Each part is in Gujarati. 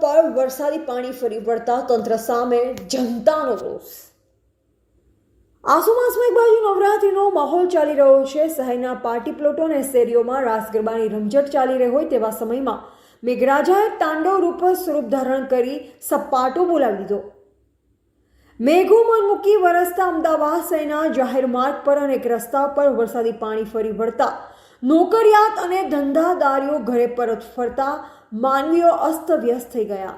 પર વરસાદી પાણી ફરી વળતા તંત્ર સામે જનતાનો રોષ. આસુમાસમાં એક બાજુ નવરાત્રીનો માહોલ ચાલી રહ્યો છે. શહેરના પાર્ટી પ્લોટો અને શેરીઓમાં રાસ ગરબાની રમઝટ ચાલી રહી હોય તેવા સમયમાં મેઘરાજાએ તાંડવ રૂપ સ્વરૂપ ધારણ કરી સપાટો બોલાવી દીધો મેઘો મન મૂકી વરસતા અમદાવાદ શહેરના જાહેર માર્ગ પર અને એક રસ્તા પર વરસાદી પાણી ફરી વળતા નોકરિયાત અને ધંધાદારીઓ ઘરે પરત ફરતા માનવીઓ અસ્તવ્યસ્ત થઈ ગયા.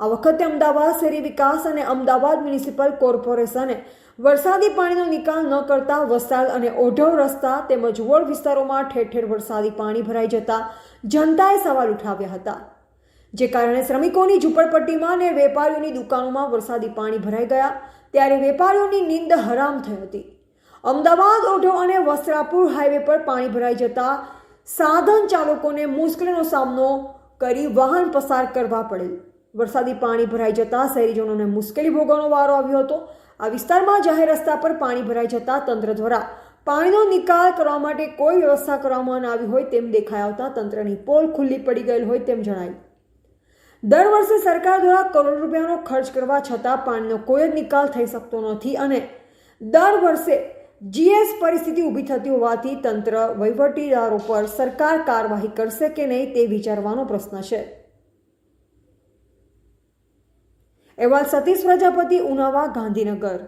આ વખતે અમદાવાદ શહેરી વિકાસ અને અમદાવાદ મ્યુનિસિપલ કોર્પોરેશને વરસાદી પાણીનો નિકાલ ન કરતા વસાલ અને ઓઢવ રસ્તા તેમજ વોર્ડ વિસ્તારોમાં ઠેર ઠેર વરસાદી પાણી ભરાઈ જતા જનતાએ સવાલ ઉઠાવ્યા હતા. જે કારણે શ્રમિકોની ઝૂંપડપટ્ટીમાં અને વેપારીઓની દુકાનોમાં વરસાદી પાણી ભરાઈ ગયા. ત્યારે વેપારીઓની નીંદ હરામ થઈ હતી. અમદાવાદ, ઓઢો અને વસ્ત્રાપુર હાઈવે પર પાણી ભરાઈ જતા સાધન ચાલકોને મુશ્કેલીનો સામનો કરી વાહન પસાર કરવા પડેલ વરસાદી પાણી ભરાઈ જતા શહેરીજનોને મુશ્કેલી ભોગવવાનો વારો આવ્યો હતો. આ વિસ્તારમાં જાહેર રસ્તા પર પાણી ભરાઈ જતા તંત્ર દ્વારા પાણીનો નિકાલ કરવા માટે કોઈ વ્યવસ્થા કરવામાં ન આવી હોય તેમ દેખાઈ આવતા તંત્રની પોલ ખુલ્લી પડી ગયેલ હોય તેમ જણાયું. દર વર્ષે સરકાર દ્વારા કરોડ રૂપિયાનો ખર્ચ કરવા છતાં પાણીનો કોઈ જ નિકાલ થઈ શકતો નથી અને દર વર્ષે જીએસ પરિસ્થિતિ ઊભી થતી હોવાથી તંત્ર વહીવટીદારો પર સરકાર કાર્યવાહી કરશે કે નહીં તે વિચારવાનો પ્રશ્ન છે. અહેવાલ સતીશ પ્રજાપતિ, ઉનાવા, ગાંધીનગર.